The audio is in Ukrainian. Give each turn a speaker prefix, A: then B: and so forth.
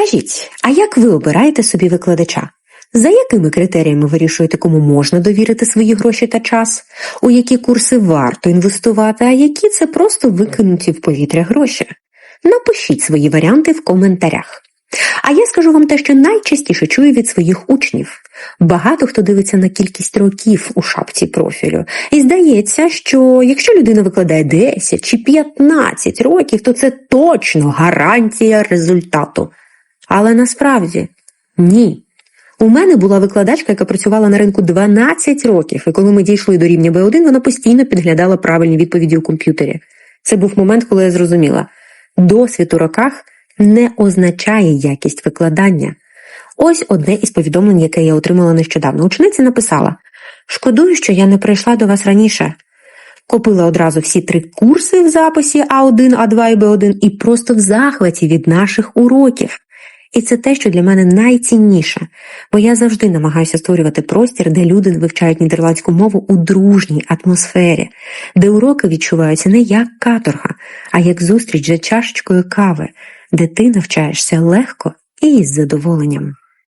A: Скажіть, а як ви обираєте собі викладача? За якими критеріями вирішуєте, кому можна довірити свої гроші та час? У які курси варто інвестувати, а які це просто викинуті в повітря гроші? Напишіть свої варіанти в коментарях. А я скажу вам те, що найчастіше чую від своїх учнів. Багато хто дивиться на кількість років у шапці профілю. І здається, що якщо людина викладає 10 чи 15 років, то це точно гарантія результату. Але насправді ні. У мене була викладачка, яка працювала на ринку 12 років, і коли ми дійшли до рівня B1, вона постійно підглядала правильні відповіді у комп'ютері. Це був момент, коли я зрозуміла, досвід у роках не означає якість викладання. Ось одне із повідомлень, яке я отримала нещодавно. Учениця написала: Шкодую, що я не прийшла до вас раніше. Купила одразу всі три курси в записі А1, А2 і Б1 і просто в захваті від наших уроків. І це те, що для мене найцінніше, бо я завжди намагаюся створювати простір, де люди вивчають нідерландську мову у дружній атмосфері, де уроки відчуваються не як каторга, а як зустріч за чашечкою кави, де ти навчаєшся легко і із задоволенням.